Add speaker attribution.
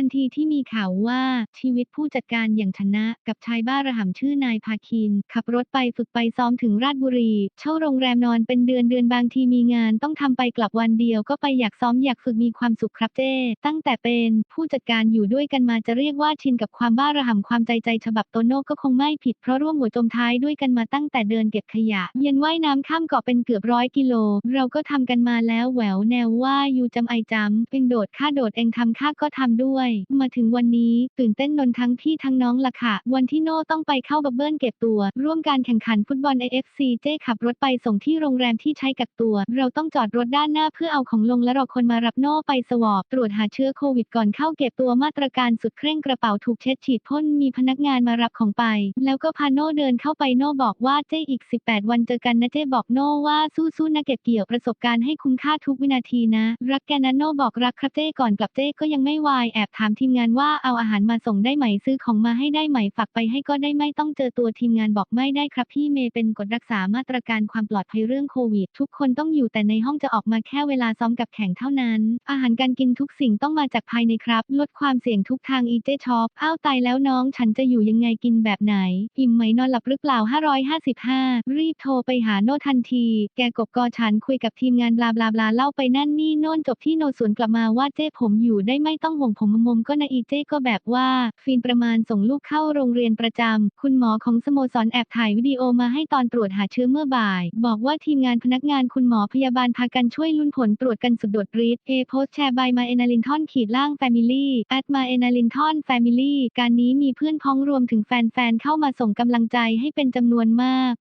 Speaker 1: ทันทีที่มีข่าวว่าชีวิตผู้จัดการอย่างชนะ กับชายบ้าระห่ำชื่อนายพาคิน ขับรถไปฝึกไปซ้อมถึงราชบุรี เช่าโรงแรมนอนเป็นเดือนเดือนบางทีมีงานต้องทำไปกลับวันเดียวก็ไปอยากซ้อมอยากฝึกมีความสุขครับเจ้ตั้งแต่เป็นผู้จัดการอยู่ด้วยกันมาจะเรียกว่าชินกับความบ้าระห่ำความใจใจฉบับโตโน่ก็คงไม่ผิดเพราะร่วมหัวจมท้ายด้วยกันมาตั้งแต่เดินเก็บขยะ เย็นว่ายน้ำข้ามเกาะเป็นเกือบร้อยกิโล เราก็ทำกันมาแล้วแหววแนวว่าอยู่จำไอจำเป็นโดดค่าโดดเองทำค่าก็ทำด้วยมาถึงวันนี้ตื่นเต้นนนทั้งพี่ทั้งน้องละค่ะ วันที่โน่ต้องไปเข้าบับเบิ้ลเก็บตัว ร่วมการแข่งขันฟุตบอล AFC เจ้ขับรถไปส่งที่โรงแรมที่ใช้กักตัว เราต้องจอดรถด้านหน้าเพื่อเอาของลงและรอคนมารับโน่ไปสวอปตรวจหาเชื้อโควิดก่อนเข้าเก็บตัวมาตรการสุดเคร่งกระเป๋าถูกเช็ดฉีดพ่นมีพนักงานมารับของไป แล้วก็พาโน่เดินเข้าไปโน่บอกว่าเจ้อีก 18 วันเจอกันนะเจ้บอกโน่ว่าสู้ๆนะเก็บเกี่ยวประสบการณ์ให้คุ้มค่าทุกวินาทีนะ รักแกนะโน่บอกรักครับเจ้ก่อนกลับเจ้ก็ยังไม่วายแอบถามทีมงานว่าเอาอาหารมาส่งได้ไหมซื้อของมาให้ได้ไหมฝากไปให้ก็ได้ไม่ต้องเจอตัวทีมงานบอกไม่ได้ครับพี่เมย์เป็นกฎรักษามาตรการความปลอดภัยเรื่องโควิด ทุกคนต้องอยู่แต่ในห้องจะออกมาแค่เวลาซ้อมกับแข่งเท่านั้น อาหารการกินทุกสิ่งต้องมาจากภายในครับ ลดความเสี่ยงทุกทางอีเจช็อปอ้าวตายแล้วน้องฉันจะอยู่ยังไงกินแบบไหน อิ่มไหมนอนหลับหรือเปล่า 555 รีบโทรไปหาโนทันที แกกบกอฉันคุยกับทีมงานบลาบลาบลาเล่าไปนั่นนี่โน่นจบที่โนสวนกลับมาว่าเจ้ผมอยู่ได้ไม่ต้องห่วงผมมมก็นะอีเจ้ก็แบบว่า ฟินประมาณส่งลูกเข้าโรงเรียนประจำ คุณหมอของสโมสรแอบถ่ายวิดีโอมาให้ตอนตรวจหาเชื้อเมื่อบ่าย บอกว่าทีมงานพนักงานคุณหมอพยาบาลพากันช่วยลุ้นผลตรวจกันสุดโดดฤทธิ์เอโพสแชร์บายมาเอนาลินทอนขีดล่างแฟมิลี่แอดมาเอนาลินทอนแฟมิลี่การนี้มีเพื่อนพ้องรวมถึงแฟนๆเข้ามาส่งกำลังใจให้เป็นจำนวนมาก